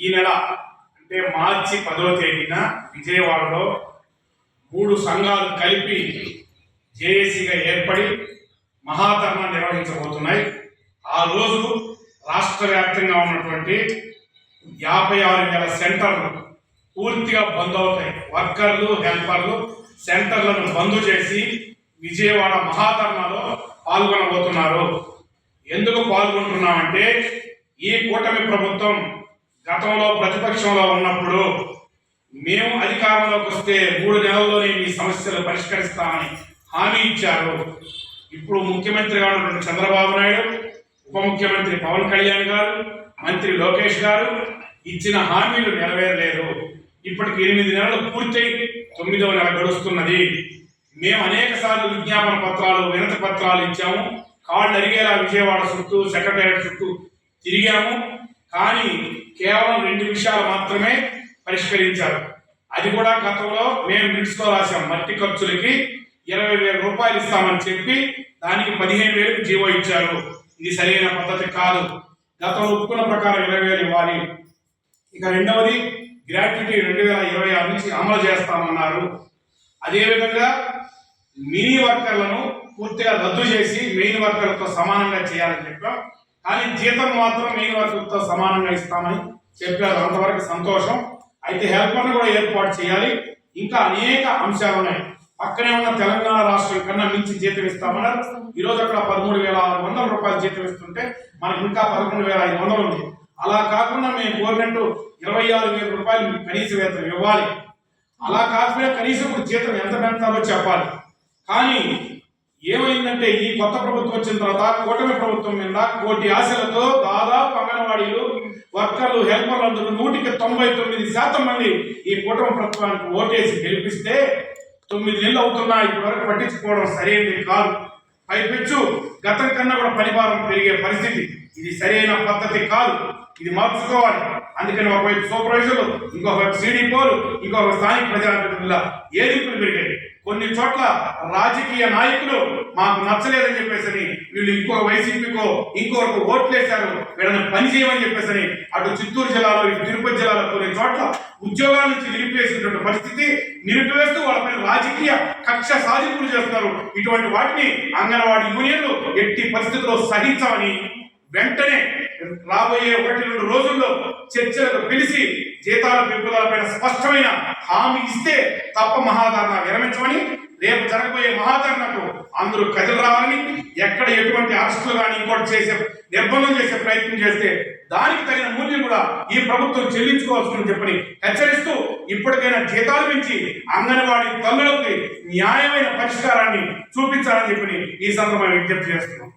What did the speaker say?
ఈ నెల అంటే మార్చి పదవ తేదీన విజయవాడలో మూడు సంఘాలు కలిపి జేఏసీగా ఏర్పడి మహాధర్నా నిర్వహించబోతున్నాయి. ఆ రోజు రాష్ట్ర వ్యాప్తంగా ఉన్నటువంటి యాభై ఆరు వేల సెంటర్లు పూర్తిగా బంద్ అవుతాయి. వర్కర్లు హెల్పర్లు సెంటర్లను బంద్ చేసి విజయవాడ మహాధర్మలో పాల్గొనబోతున్నారు. ఎందుకు పాల్గొంటున్నామంటే ఈ కూటమి ప్రభుత్వం గతంలో ప్రతిపక్షంలో ఉన్నప్పుడు మేము అధికారంలోకి వస్తే మూడు నెలల్లోనే మీ సమస్యలు పరిష్కరిస్తామని హామీ ఇచ్చారు. ఇప్పుడు ముఖ్యమంత్రిగా ఉన్నటువంటి చంద్రబాబు నాయుడు ఉప ముఖ్యమంత్రి పవన్ కళ్యాణ్ గారు మంత్రి లోకేష్ గారు ఇచ్చిన హామీలు నెరవేరలేదు. ఇప్పటికి ఎనిమిది నెలలు పూర్తయి తొమ్మిదవ నెల గడుస్తున్నది. మేము అనేక సార్లు విజ్ఞాపన పత్రాలు వినతి పత్రాలు ఇచ్చాము. కాళ్ళు అరిగేలా విజయవాడ చుట్టూ సెక్రటేరియట్ చుట్టూ తిరిగాము. కానీ కేవలం రెండు విషయాలు మాత్రమే పరిష్కరించారు. అది కూడా గతంలో మేము మినిట్స్లో రాసాం మట్టి ఖర్చులకి ఇరవై వేల రూపాయలు ఇస్తామని చెప్పి దానికి పదిహేను వేలకు జీవో ఇచ్చారు. ఇది సరైన పద్ధతి కాదు. గతంలో ఒప్పుకున్న ప్రకారం ఇరవై వేలు ఇవ్వాలి. ఇక రెండవది గ్రాట్యుటీ రెండు వేల ఇరవై ఆరు నుంచి అమలు చేస్తామన్నారు. అదేవిధంగా మినీ వర్కర్లను పూర్తిగా రద్దు చేసి మెయిన్ వర్కర్లతో సమానంగా చేయాలని చెప్పాం. కానీ జీతం మాత్రం మిగిలిన వర్గంతో సమానంగా ఇస్తామని చెప్పారు. అంతవరకు సంతోషం. అయితే హెల్పర్ను కూడా ఏర్పాటు చేయాలి. ఇంకా అనేక అంశాలు ఉన్నాయి. పక్కనే ఉన్న తెలంగాణ రాష్ట్రం కన్నా మించి జీతం ఇస్తామన్నారు. ఈరోజు అక్కడ పదమూడు వేల ఆరు వందల రూపాయలు జీతం ఇస్తుంటే మనకి ఇంకా పదకొండు వేల ఐదు వందలు ఉంది అలా కాకుండా మేము గవర్నమెంట్ ఇరవై ఆరు వేల రూపాయలు కనీస వేతనం ఇవ్వాలి. అలా కాకపోయినా కనీసం జీతం ఎంత పెంచాలో చెప్పాలి. కానీ ఎందుకంటే ఈ కొత్త ప్రభుత్వం వచ్చిన తర్వాత కూటమి ప్రభుత్వం మీద కోటి ఆశలతో దాదాపు అంగన్వాడీలు వర్కర్లు హెల్పర్లు అందరూ నూటికి తొంభై తొమ్మిది శాతం మంది ఈ కూటమి ప్రభుత్వానికి ఓటేసి గెలిపిస్తే తొమ్మిది నెలలు అవుతున్నా ఇప్పటివరకు పట్టించుకోవడం సరైనది కాదు. పైపెచ్చు గతం కన్నా కూడా పరిభారం పెరిగే పరిస్థితి. ఇది సరైన పద్ధతి కాదు. ఇది మార్చుకోవాలి. అందుకని ఒకవైపు సూపర్వైజర్లు ఇంకొకవైపు సిడిపోలు ఇంకొక స్థానిక ప్రజాప్రతినిధుల ఏదింపులు పెరిగాయి. కొన్ని చోట్ల రాజకీయ నాయకులు మాకు నచ్చలేదని చెప్పేసి వీళ్ళు ఇంకో వైసీపీకో ఇంకొకరికి ఓట్లేశారు వీళ్ళని పని చేయమని చెప్పేసి అటు చిత్తూరు జిల్లాలో ఇటు తిరుపతి జిల్లాలో కొన్ని చోట్ల ఉద్యోగాల నుంచి నిలిపివేసినటువంటి పరిస్థితి నిలిపివేస్తూ వాళ్ళపై రాజకీయ కక్ష సాధింపులు చేస్తున్నారు. ఇటువంటి వాటిని అంగన్వాడీ యూనియన్లు ఎట్టి పరిస్థితుల్లో సహించామని వెంటనే రాబోయే ఒకటి రెండు రోజుల్లో చర్చలకు పిలిచి జీతాల పెంపుదలపైన స్పష్టమైన హామీ ఇస్తే తప్ప మహాధరణ విరమించమని రేపు జరగబోయే మహాధరణకు అందరూ కదిలి రావాలని ఎక్కడ ఎటువంటి అరెస్టులు కానీ ఇంకోటి చేసే నిర్బంధం చేసే ప్రయత్నం చేస్తే దానికి తగిన మూల్యం కూడా ఈ ప్రభుత్వం చెల్లించుకోవాల్సిందని చెప్పని హెచ్చరిస్తూ ఇప్పటికైనా జీతాలు పెంచి అంగన్వాడీ తల్లులకి న్యాయమైన పరిష్కారాన్ని చూపించాలని చెప్పని ఈ సందర్భంగా విజ్ఞప్తి చేస్తున్నాం.